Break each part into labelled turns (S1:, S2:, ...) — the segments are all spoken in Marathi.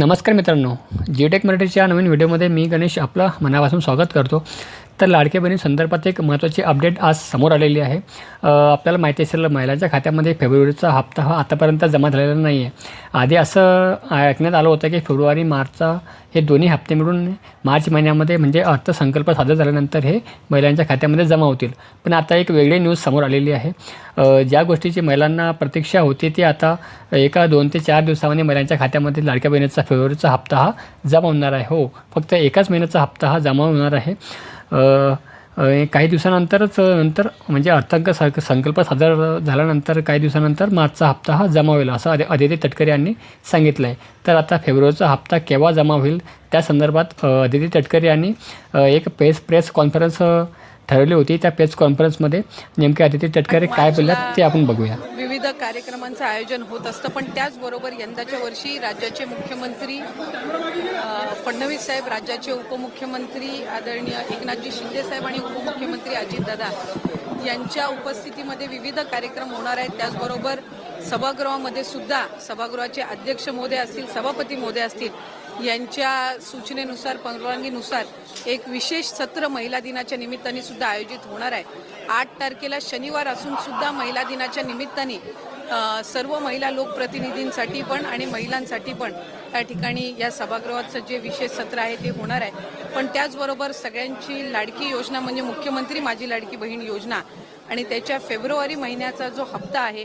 S1: नमस्कार मित्रांनो जी टेक मराठीच्या नवीन व्हिडिओमध्ये मी गणेश आपलं मनापासून स्वागत करतो. तर लाडक्या बहिणी संदर्भात एक महत्त्वाची अपडेट आज समोर आलेली आहे. आपल्याला माहिती असेल महिलांच्या खात्यामध्ये फेब्रुवारीचा हप्ता हा आतापर्यंत जमा झालेला नाही आहे आधी असं ऐकण्यात आलं होतं की फेब्रुवारी मार्चचा हे दोन्ही हप्ते मिळून मार्च महिन्यामध्ये म्हणजे अर्थसंकल्प सादर झाल्यानंतर हे महिलांच्या खात्यामध्ये जमा होतील. पण आता एक वेगळी न्यूज समोर आलेली आहे. ज्या गोष्टीची महिलांना प्रतीक्षा होती ती आता एका दोन ते चार दिवसामध्ये महिलांच्या खात्यामध्ये लाडक्या बहिणीचा फेब्रुवारीचा हप्ता हा जमा होणार आहे. हो फक्त एकाच महिन्याचा हप्ता हा जमा होणार आहे. काही दिवसानंतरच नंतर म्हणजे अर्थांक स संकल्प सादर झाल्यानंतर काही दिवसानंतर मार्चचा हप्ता हा जमा होईल असं आदि आदित्य तटकरे यांनी सांगितलं आहे तर आता फेब्रुवारीचा हप्ता केव्हा जमा होईल? त्या संदर्भात अदिती आदित्य तटकरे यांनी एक प्रेस प्रेस कॉन्फरन्स ठरवली होती त्या प्रेस कॉन्फरन्समध्ये नेमके आदित्य तटकरे काय बोलल्यात ते आपण बघूया.
S2: विविध कार्यक्रमांचं आयोजन होत असतं पण त्याचबरोबर यंदाच्या वर्षी राज्याचे मुख्यमंत्री फडणवीस साहेब राज्याचे उपमुख्यमंत्री आदरणीय एकनाथजी शिंदे साहेब आणि उपमुख्यमंत्री अजितदादा यांच्या उपस्थितीमध्ये विविध कार्यक्रम होणार आहेत. त्याचबरोबर सभागृहामध्ये सुद्धा सभागृहाचे अध्यक्ष महोदय असतील सभापती महोदय असतील यांच्या सूचनेनुसार परवानगीनुसार एक विशेष सत्र महिला दिनाच्या निमित्ताने सुद्धा आयोजित होणार आहे. आठ तारखेला शनिवार असून सुद्धा महिला दिनाच्या निमित्ताने सर्व महिला लोकप्रतिनिधींसाठी पण आणि महिलांसाठी पण त्या ठिकाणी या सभागृहाचं जे विशेष सत्र आहे ते होणार आहे. पण त्याचबरोबर सगळ्यांची लाडकी योजना म्हणजे मुख्यमंत्री माझी लाडकी बहीण योजना आणि त्याच्या फेब्रुवारी महिन्याचा जो हप्ता आहे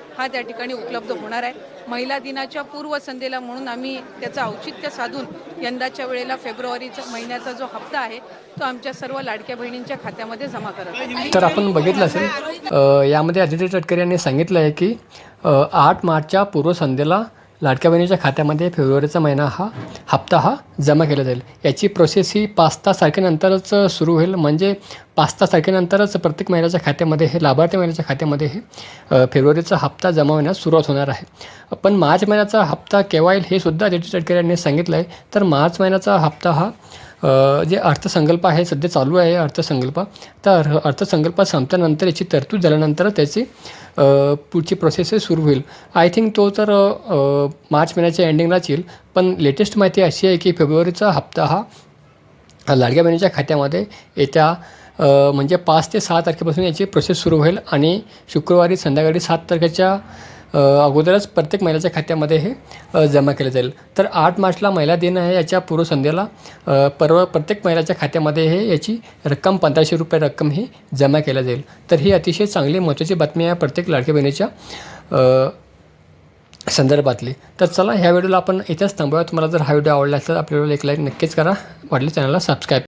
S2: हा त्या ठिकाणी उपलब्ध होणार आहे. महिला दिनाच्या पूर्वसंध्येला म्हणून आम्ही त्याचं औचित्य साधून यंदाच्या वेळेला फेब्रुवारीचा महिन्याचा जो हप्ता आहे तो आमच्या सर्व लाडक्या बहिणींच्या खात्यामध्ये जमा करत
S1: तर आपण बघितलं असेल यामध्ये आदित्य तटकरे यांनी सांगितलं आहे की आठ मार्चच्या पूर्वसंध्येला लाडक्या बहिणीच्या खात्यामध्ये फेब्रुवारीचा महिना हा हप्ता हा जमा केला जाईल. याची प्रोसेस ही पाच तास तारखेनंतरच सुरू होईल. म्हणजे पाच तास तारखेनंतरच प्रत्येक महिन्याच्या खात्यामध्ये हे लाभार्थी महिन्याच्या खात्यामध्ये हे फेब्रुवारीचा हप्ता जमा होण्यास सुरुवात होणार आहे. पण मार्च महिन्याचा हप्ता केव्हा येईल हे सुद्धा आदित्य तटकरे यांनी सांगितलं आहे तर मार्च महिन्याचा हप्ता हा जे अर्थसंकल्प आहे सध्या चालू आहे अर्थसंकल्प. तर अर्थसंकल्प संपल्यानंतर याची तरतूद झाल्यानंतर त्याची पुढची प्रोसेस सुरू होईल. आय थिंक तो तर मार्च महिन्याच्या एंडिंगलाच येईल. पण लेटेस्ट माहिती अशी आहे की फेब्रुवारीचा हप्ता हा लाडक्या बहिणीच्या खात्यामध्ये येत्या म्हणजे पाच ते सहा तारखेपासून याची प्रोसेस सुरू होईल आणि शुक्रवारी संध्याकाळी सात तारखेच्या अगोदरच प्रत्येक महिलाच्या खात्यामध्ये हे जमा केलं जाईल. तर आठ मार्चला महिला दिन आहे याच्या पूर्वसंध्येला अ, परवा प्रत्येक महिलाच्या खात्यामध्ये हे याची रक्कम पंधराशे रुपये रक्कम ही जमा केल्या जाईल. तर ही अतिशय चांगली महत्त्वाची बातमी आहे प्रत्येक लाडक्या बहिणीच्या संदर्भातली. तर चला ह्या व्हिडिओला आपण इथेच थांबूया. तुम्हाला जर हा व्हिडिओ आवडला असेल तर आपल्याला एक लाईक नक्कीच करा. वाटलं चॅनलला सबस्क्राईब.